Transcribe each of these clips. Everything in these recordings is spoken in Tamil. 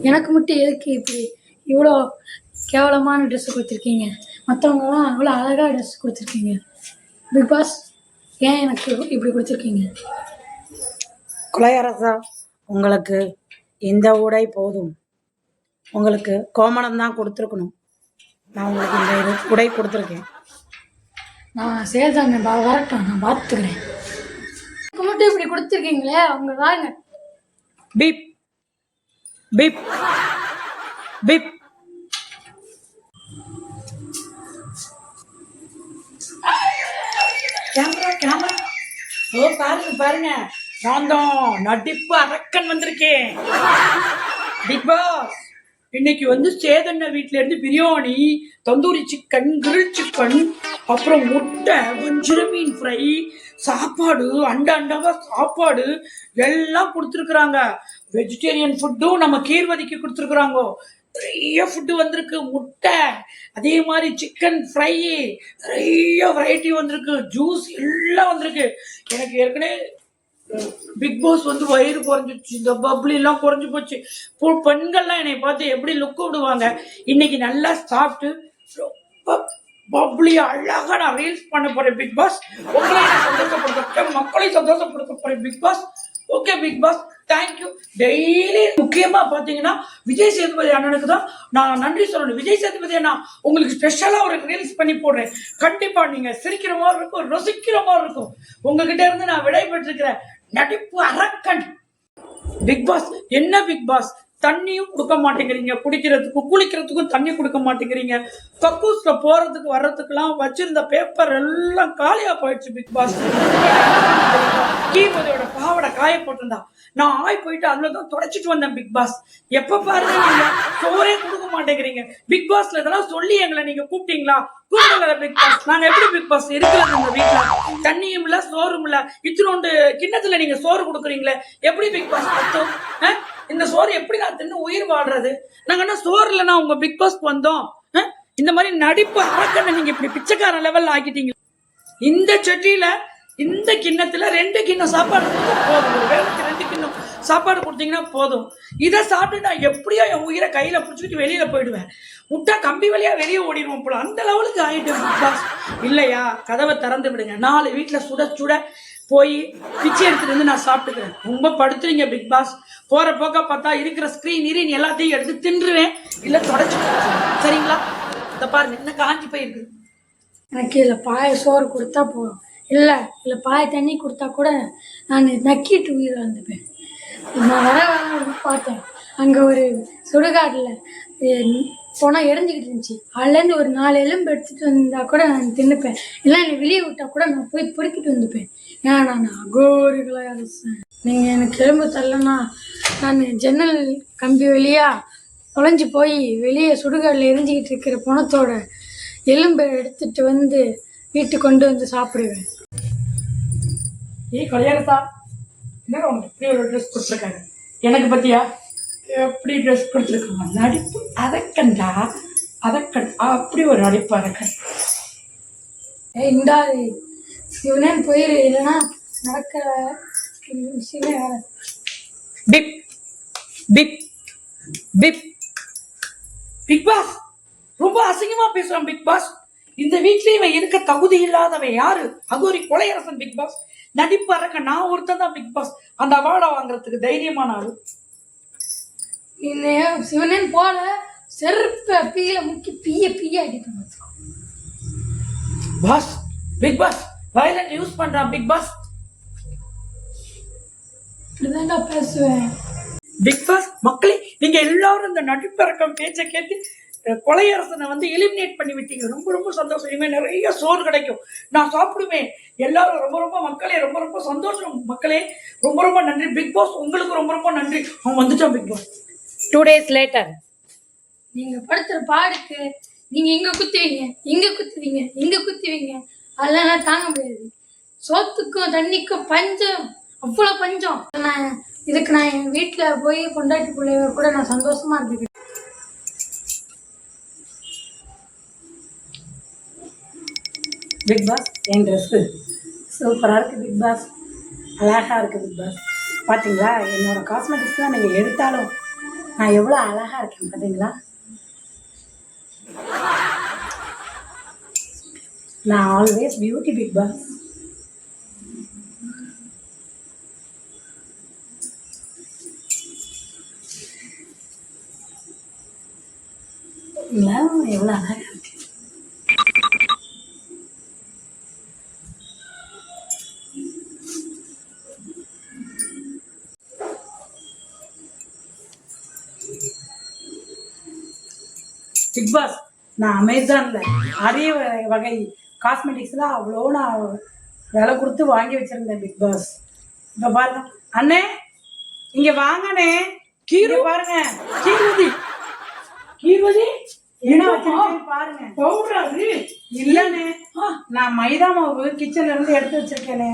எனக்கு மட்டும் எதுக்கு இப்படி இவ்வளோ கேவலமான ட்ரெஸ் கொடுத்துருக்கீங்க? மற்றவங்கலாம் அவ்வளோ அழகாக ட்ரெஸ் கொடுத்துருக்கீங்க. பிக் பாஸ் ஏன் எனக்கு இப்படி கொடுத்துருக்கீங்க? குலையரசா உங்களுக்கு இந்த உடை போதும். உங்களுக்கு கோமணம் தான் கொடுத்துருக்கணும். நான் உங்களுக்கு இந்த இது உடை கொடுத்துருக்கேன். நான் சேதாங்க பா வரட்டும் நான் பார்த்துக்கிறேன். மட்டும் இப்படி கொடுத்துருக்கீங்களே அவங்க வாங்க. பிப் பிப் பிப் கேமரா கேமரா ஓ பாருங்க பாருங்க. நான் தான் நடிப்பு அரக்கன் வந்திருக்கேன். பிக் பாஸ் இன்னைக்கு வந்து சேதண்ண வீட்ல இருந்து biryani tandoori chicken grill chicken அப்புறம் முட்டை வஞ்சிர மீன் ஃப்ரை சாப்பாடு அண்ட அண்டாவா சாப்பாடு எல்லாம் கொடுத்துருக்குறாங்க. வெஜிடேரியன் ஃபுட்டும் நம்ம கீர்வதிக்கு கொடுத்துருக்குறாங்கோ. நிறைய ஃபுட்டு வந்திருக்கு. முட்டை அதே மாதிரி சிக்கன் ஃப்ரை நிறைய வெரைட்டி வந்திருக்கு. ஜூஸ் எல்லாம் வந்திருக்கு. எனக்கு ஏற்கனவே பிக் பாஸ் வந்து வயிறு குறைஞ்சிச்சு இந்த பப்ளி எல்லாம் குறைஞ்சி போச்சு. இப்போ பெண்கள்லாம் என்னை பார்த்து எப்படி லுக் விடுவாங்க? இன்னைக்கு நல்லா சாப்பிட்டு ரொம்ப பப்ளி அழகாக நான் ரீல்ஸ் பண்ண போறேன் பிக் பாஸ் உங்களை சந்தோஷப்படுத்த போறேன். மக்களை சந்தோஷப்படுத்த போறேன் Bigg Boss okay Bigg Boss thank you daily முக்கியமா பாத்தீங்கன்னா விஜய் சேதுபதி அண்ணனுக்கு தான் நான் நன்றி சொல்லணும். விஜய் சேதுபதி அண்ணா உங்களுக்கு ஸ்பெஷலா ஒரு ரீல்ஸ் பண்ணி போடுறேன். கண்டிப்பா நீங்க சிரிக்கிற மாதிரி இருக்கும் ரசிக்கிற மாதிரி இருக்கும். உங்ககிட்ட இருந்து நான் விடைபெற்றிருக்கிறேன் நடிப்பு அரக்கன். பிக் பாஸ் என்ன பிக் பாஸ் தண்ணியும் கொடுக்க மாட்டேங்கிறீங்க. குடிக்கிறதுக்கும் குளிக்கிறதுக்கும் தண்ணி கொடுக்க மாட்டேங்கிறீங்க. கக்கூஸில் போகிறதுக்கு வர்றதுக்கெல்லாம் வச்சிருந்த பேப்பர் எல்லாம் காலியாக போயிடுச்சு பிக் பாஸ் கீபதியோட பாவடை காய போட்டிருந்தா. நான் ஆய் போயிட்டு அதில் தான் தொடச்சிட்டு வந்தேன் பிக் பாஸ் எப்போ பாருங்க சோறே கொடுக்க மாட்டேங்கிறீங்க. பிக் பாஸ்ல இதெல்லாம் சொல்லி எங்களை நீங்கள் கூப்பிட்டீங்களா? கூப்பிடல பிக் பாஸ் நாங்கள் எப்படி பிக் பாஸ் இருக்கிறது உங்கள் வீட்டில் தண்ணியும் இல்லை சோறும் இல்லை. இத்தினோண்டு கிண்ணத்தில் நீங்கள் சோறு கொடுக்குறீங்களே? எப்படி பிக் பாஸ் பத்தும் இந்த சோறு எப்படி நான் தின்னு உயிர் வாழ்றது? நாங்க என்ன சோறு இல்லைன்னா உங்க பிக் பாஸ்க்கு வந்தோம். இந்த மாதிரி நடிப்பு அரக்கண்ணை நீங்க இப்படி பிச்சைக்கார லெவல்ல ஆக்கிட்டீங்க. இந்த சட்டியில இந்த கிண்ணத்துல ரெண்டு கிண்ணம் சாப்பாடு கொடுத்தா போதும். வேலைக்கு ரெண்டு கிண்ணம் சாப்பாடு கொடுத்தீங்கன்னா போதும். இதை சாப்பிட்டு நான் எப்படியோ என் உயிரை கையில பிடிச்சிக்கிட்டு வெளியில போயிடுவேன். விட்டா கம்பி வழியா வெளியே ஓடிடுவோம் போல. அந்த லெவலுக்கு ஆகிட்டு பிக் பாஸ் இல்லையா? கதவை திறந்து விடுங்க. நாலு வீட்டுல சுட சுட போய் பிச்சை எடுத்துட்டு வந்து நான் சாப்பிட்டுக்கிறேன். ரொம்ப படுத்துறீங்க பிக் பாஸ் போற போக்க பார்த்தா இருக்கிற ஸ்கிரீன் இரின் எல்லாத்தையும் எடுத்து தின்றுவேன். இல்ல தொடச்சு சரிங்களா? இதை பாருங்க என்ன காஞ்சி போயிருக்கு. எனக்கு இல்லை பாய சோறு கொடுத்தா போதும். இல்லை இல்லை பாய தண்ணி கொடுத்தா கூட நான் நக்கிட்டு உயிர் வந்துப்பேன் நான் வர வர பார்த்தேன். அங்கே ஒரு சுடுகாட்டில் போனால் எரிஞ்சுக்கிட்டு இருந்துச்சு. அதுலேருந்து ஒரு நாலு எலும்பு எடுத்துகிட்டு வந்தால் கூட நான் தின்னுப்பேன். இல்லை என்னை வெளியே விட்டால் கூட நான் போய் பொறுக்கிட்டு வந்துப்பேன். ஏன்னா நான் அகோரிகளாக அரசேன் நீங்கள் எனக்கு எலும்பு தரலன்னா நான் ஜன்னல் கம்பி வழியா தொலைஞ்சு போய் வெளியே சுடுகாட்டில் எரிஞ்சுக்கிட்டு இருக்கிற பணத்தோட எலும்பை எடுத்துட்டு வந்து வீட்டுக்கு கொண்டு வந்து சாப்பிடுவேன். ஏய் கல்யாணத்தா? என்ன உனக்கு இப்படி ஒரு ட்ரெஸ் கொடுத்துருக்காங்க எனக்கு பத்தியா? எப்படி ட்ரெஸ் கொடுத்துருக்காங்க? நடிப்பு அதக்கண்டா அதக்கண் அப்படி ஒரு நடிப்பு அதக்கண் ஏய் இந்தா சிவனேன்னு போயிரு இல்லைன்னா நடக்கிற விஷயமே வேற. பிப் பிப் பிப் பிக் பாஸ் ரொம்ப அசிங்கமா பேசுறான் பிக் பாஸ் இந்த வீட்லயே இவன் இருக்க தகுதி இல்லாதவன் யாரு? அகோரி கொலையரசன் பிக் பாஸ் நடிப்பு அரக்க நான் ஒருத்தன் தான் பிக் பாஸ் அந்த அவார்டை வாங்குறதுக்கு தைரியமான ஆளு. சிவனேன்னு போல செருப்ப பீல முக்கி பீய பீய அடிப்பேன். Boss Bigg Boss violent use பண்றான் பிக் பாஸ் இப்படிதான்டா பேசுவேன். பிக் பாஸ் மக்களே நீங்க எல்லாரும் இந்த நடிப்பறக்கம் பேச்சை கேட்டு கொலையரசனை வந்து எலிமினேட் பண்ணி விட்டீங்க. ரொம்ப ரொம்ப சந்தோஷம். இனிமேல் நிறைய சோறு கிடைக்கும். நான் சாப்பிடுவேன். எல்லாரும் ரொம்ப ரொம்ப மக்களே ரொம்ப ரொம்ப சந்தோஷம். மக்களே ரொம்ப ரொம்ப நன்றி. பிக் பாஸ் உங்களுக்கு ரொம்ப ரொம்ப நன்றி. அவன் வந்துட்டான் Bigg Boss two days later நீங்க படுத்துற பாடுக்கு நீங்க இங்க குத்துவீங்க இங்க குத்துவீங்க இங்க குத்துவீங்க. அதெல்லாம் தாங்க முடியாது. சோத்துக்கும் தண்ணிக்கும் பஞ்சம். அவ்வளோ பஞ்சம். நான் இதுக்கு நான் என் வீட்டில் போய் பொண்டாட்டி பிள்ளைய கூட நான் சந்தோஷமா இருந்துக்கிறேன். பிக் பாஸ் என் ட்ரெஸ்ஸு சூப்பராக இருக்குது பிக் பாஸ் அழகாக இருக்குது பிக் பாஸ் பார்த்தீங்களா என்னோட காஸ்மெட்டிக்ஸ் தான் நீங்கள் எடுத்தாலும் நான் எவ்வளோ அழகா இருக்கேன் பார்த்தீங்களா நான் ஆல்வேஸ் பியூட்டி பிக் பாஸ் எவ்வளோ அழகா இருக்கு. பிக் பாஸ் நான் அமேசான்ல அரிய வகை- வகை காஸ்மெட்டிக்ஸ்லாம் அவ்வளோ நான் விலை கொடுத்து வாங்கி வச்சிருந்தேன் பிக் பாஸ் இப்போ பாருங்க. அண்ணே இங்க வாங்கண்ணே. கீரை? பாருங்க. கீர்வதி கீர்வதி என்ன வச்சிருக்கேன் பாருங்க. பவுடர் இல்லண்ணே. நான் மைதா மாவு கிச்சன்ல இருந்து எடுத்து வச்சிருக்கேனே.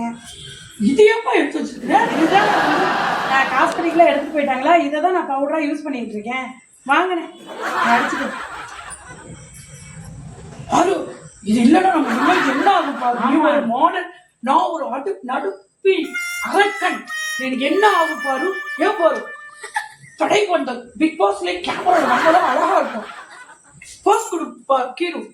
இது ஏப்பா எடுத்து வச்சிருக்க? இதுதான் நான் காஸ்மெட்டிக்லாம் எடுத்துட்டு போயிட்டாங்களா? இதை தான் நான் பவுடரா யூஸ் பண்ணிட்டு இருக்கேன். வாங்கினே அடிச்சுக்கோ அது இது இல்லைன்னா நம்ம என்ன ஆகும் பாரு? நீ ஒரு மாடல் நான் ஒரு அடு நடுப்பி அரக்கன் எனக்கு என்ன ஆகும் பாரு? ஏன் பாரு? தடை கொண்ட பிக் பாஸ்ல கேமரா நம்மளாம் அழகா இருக்கும். பாஸ் கொடுப்பா கீரும்